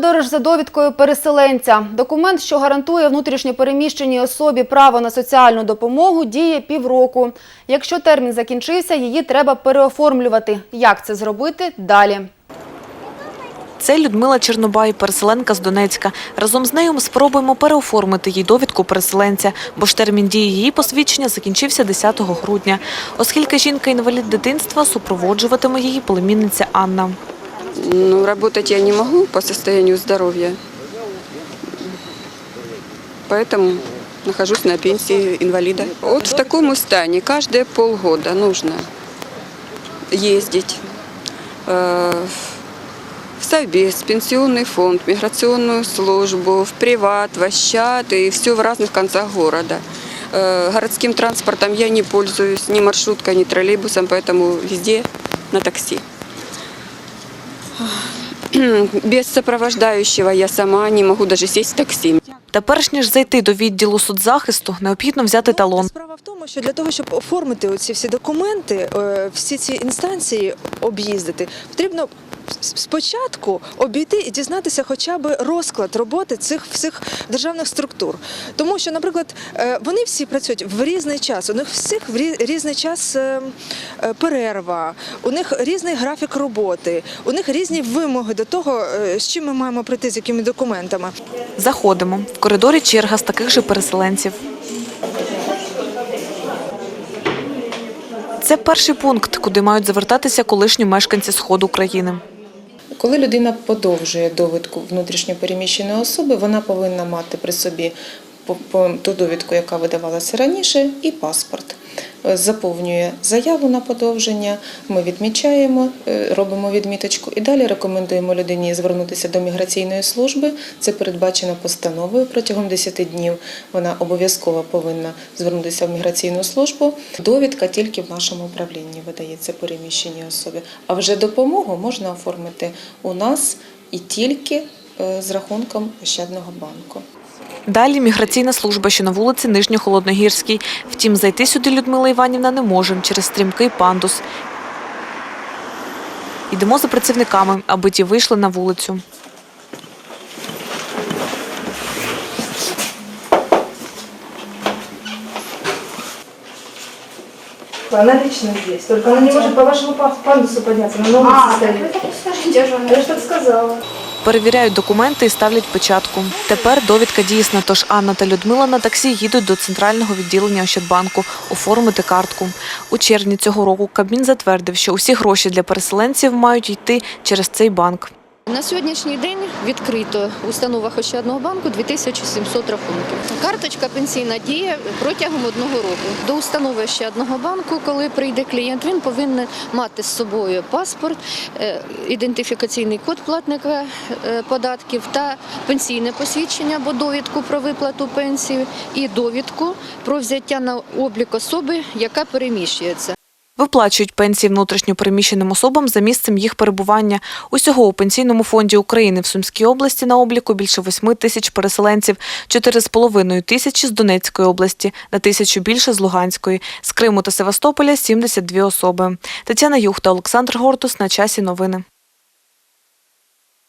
Подорож за довідкою переселенця. Документ, що гарантує внутрішньо переміщеній особі право на соціальну допомогу, діє півроку. Якщо термін закінчився, її треба переоформлювати. Як це зробити далі? Це Людмила Чернобай, переселенка з Донецька. Разом з нею ми спробуємо переоформити їй довідку переселенця, бо ж термін дії її посвідчення закінчився 10 грудня. Оскільки жінка інвалід дитинства, супроводжуватиме її племінниця Анна. Ну, работать я не могу по состоянию здоровья. Поэтому нахожусь на пенсии инвалида. Вот в таком стане каждые полгода нужно ездить э, в Совбез, пенсионный фонд, миграционную службу, в приват, в Ощад и все в разных концах города. Э, Городским транспортом я не пользуюсь, ни маршруткой, ни троллейбусом, поэтому везде на такси. Без сопровождающего я сама не могу даже сесть в такси. Та перш ніж зайти до відділу соцзахисту, необхідно взяти талон. Справа в тому, що для того, щоб оформити оці всі документи, е, всі ці інстанції об'їздити, потрібно спочатку обійти і дізнатися хоча б розклад роботи цих всіх державних структур. Тому що, наприклад, е, вони всі працюють в різний час. У них всіх в рі- різний час е, е, перерва, у них різний графік роботи, у них різні вимоги до того, з чим ми маємо прийти, з якими документами. Заходимо. В коридорі черга з таких же переселенців. Це перший пункт, куди мають звертатися колишні мешканці сходу країни. Коли людина подовжує довідку внутрішньопереміщеної особи, вона повинна мати при собі ту довідку, яка видавалася раніше, і паспорт. Е, Заповнює заяву на подовження, ми відмічаємо, е, робимо відміточку і далі рекомендуємо людині звернутися до міграційної служби. Це передбачено постановою протягом 10 днів. Вона обов'язково повинна звернутися в міграційну службу. Довідка тільки в нашому управлінні видається переміщеній особі. А вже допомогу можна оформити у нас і тільки е, з рахунком Ощадного банку. Далі міграційна служба, що на вулиці Нижньохолодногірській. Втім, зайти сюди Людмила Іванівна не може через стрімкий пандус. Йдемо за працівниками, аби ті вийшли на вулицю. Она лично здесь. Только она не может по вашему пандусу подняться. Она на улице стоит. Я же так сказала. Перевіряють документи і ставлять печатку. Тепер довідка дійсна, тож Анна та Людмила на таксі їдуть до центрального відділення Ощадбанку оформити картку. У червні цього року Кабмін затвердив, що усі гроші для переселенців мають йти через цей банк. На сьогоднішній день відкрито в установах Ощадного банку 2700 рахунків. Карточка пенсійна діє протягом одного року. До установи Ощадного банку, коли прийде клієнт, він повинен мати з собою паспорт, е, ідентифікаційний код платника е, податків та пенсійне посвідчення або довідку про виплату пенсії і довідку про взяття на облік особи, яка переміщується. Виплачують пенсії внутрішньопереміщеним особам за місцем їх перебування. Усього у Пенсійному фонді України в Сумській області на обліку більше 8 тисяч переселенців, 4,5 тисячі з Донецької області, на тисячу більше з Луганської, з Криму та Севастополя 72 особи. Тетяна Юхта, Олександр Гортус. На часі новини.